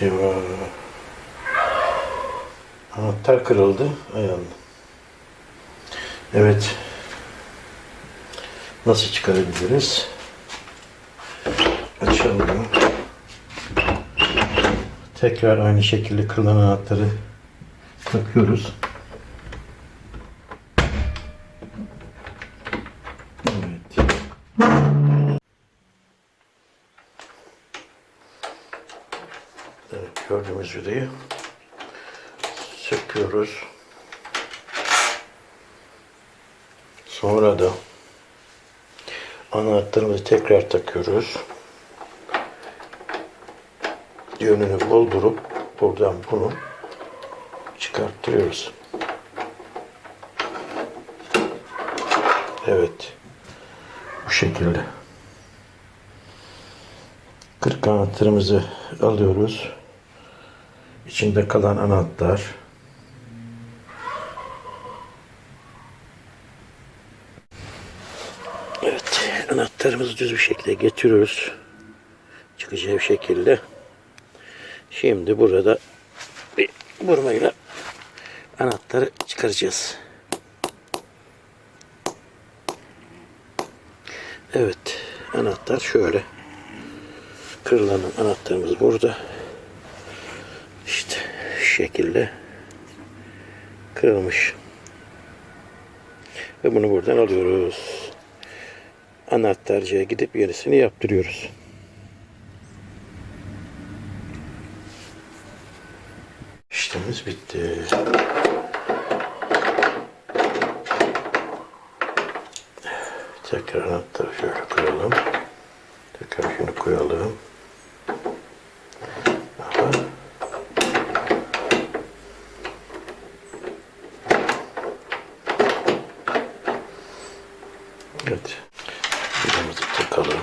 Eyvah. Anahtar kırıldı. Ayağım. Evet. Nasıl çıkarabiliriz? Açalım. Tekrar aynı şekilde kırılan anahtarı takıyoruz. Evet. Gördüğümüz vidayı söküyoruz. Sonra da anahtarımızı tekrar takıyoruz. Yönünü doldurup buradan bunu çıkarttırıyoruz. Evet. Bu şekilde. 40 anahtarımızı alıyoruz. İçinde kalan anahtar. Evet, anahtarımızı düz bir şekilde getiriyoruz. Çıkacağı şekilde. Şimdi burada bir vurmayla anahtarı çıkaracağız. Evet, anahtar şöyle. Kırılan anahtarımız burada. İşte şekilde kırılmış. Ve bunu buradan alıyoruz. Anahtarcıya gidip yenisini yaptırıyoruz. İşlemimiz bitti. Tekrar anahtarı şöyle koyalım. Tekrar şunu koyalım. Evet. Vidamızı takalım.